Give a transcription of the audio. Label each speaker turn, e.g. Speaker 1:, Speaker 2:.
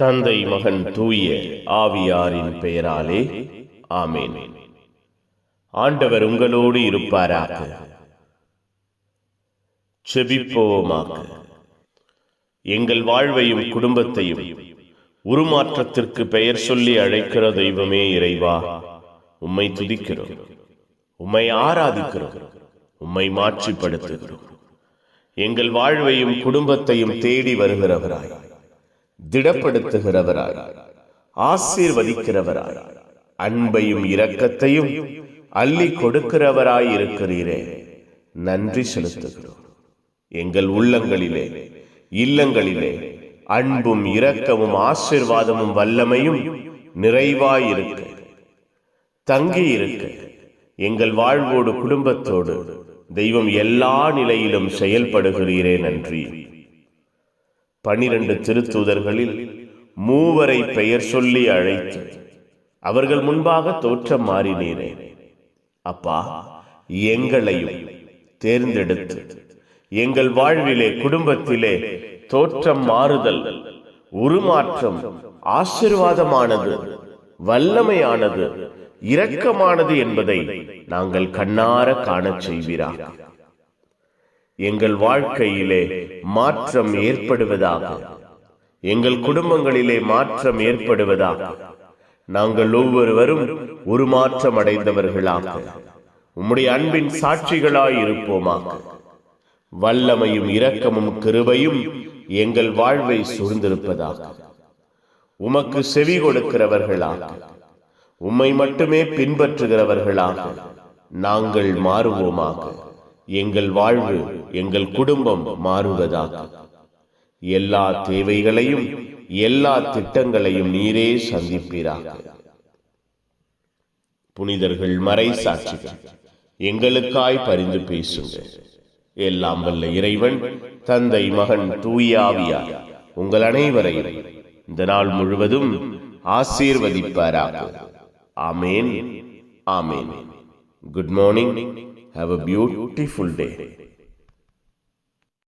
Speaker 1: தந்தை மகன் தூய ஆவியாரின் பெயராலே ஆமென். ஆண்டவர் உங்களோடு இருப்பாராக. செபிப்போமாக. எங்கள் வாழ்வையும் குடும்பத்தையும் உருமாற்றத்திற்கு பெயர் சொல்லி அழைக்கிற தெய்வமே இறைவா உம்மை துதிக்கிறோம். உம்மை ஆராதிக்கிறோம். உம்மை மாட்சிப்படுத்துகிறோம். எங்கள் வாழ்வையும் குடும்பத்தையும் தேடி வருகிறவராய். திடப்படுத்துகிறவராய் ஆசீர்வதிக்கிறவராய் அன்பையும் இரக்கத்தையும் அள்ளி கொடுக்கிறவராய் இருக்கிறீரே. நன்றி செலுத்துகிறோம். எங்கள் உள்ளங்களிலே இல்லங்களிலே அன்பும் இரக்கமும் ஆசீர்வாதமும் வல்லமையும் நிறைவாயிருக்க தங்கி இருக்க. எங்கள் வாழ்வோடு குடும்பத்தோடு தெய்வம் எல்லா நிலையிலும் செயல்படுகிறீரே நன்றி. பனிரெண்டு திருத்தூதர்களில் மூவரை பெயர் சொல்லி அழைத்து அவர்கள் முன்பாக தோற்றம் மாறினீரே. அப்பா எங்களையும் தேர்ந்தெடுத்து எங்கள் வாழ்விலே குடும்பத்திலே தோற்றம் மாறுதல் உருமாற்றம் ஆசிர்வாதமானது வல்லமையானது இரக்கமானது என்பதை நாங்கள் கண்ணார காணச் செய்வீராக. எங்கள் வாழ்க்கையிலே மாற்றம் ஏற்படுவதாக. எங்கள் குடும்பங்களிலே மாற்றம் ஏற்படுவதாக. நாங்கள் ஒவ்வொருவரும் ஒரு மாற்றம் அடைந்தவர்களாக. உம்முடைய அன்பின் சாட்சிகளாய் இருப்போமாக. வல்லமையும் இரக்கமும் கிருபையும் எங்கள் வாழ்வை சூழ்ந்திருப்பதாக. உமக்கு செவி கொடுக்கிறவர்களாக. உம்மை மட்டுமே பின்பற்றுகிறவர்களாக. நாங்கள் மாறுவோமாக. எங்கள் வாழ்வு எங்கள் குடும்பம் மாறுவதாக. எல்லா தேவைகளையும் எல்லா திட்டங்களையும் நீரே சந்திப்பீராக. புனிதர்கள் மறை சாட்சிகள் எங்களுக்காய் பரிந்து பேசுங்க எல்லாம் வல்ல இறைவன் தந்தை மகன் தூயாவியார் உங்கள் அனைவரையும் இந்த நாள் முழுவதும் ஆசீர்வதிப்பாராக. ஆமேன் ஆமேன். Good morning Have a beautiful day.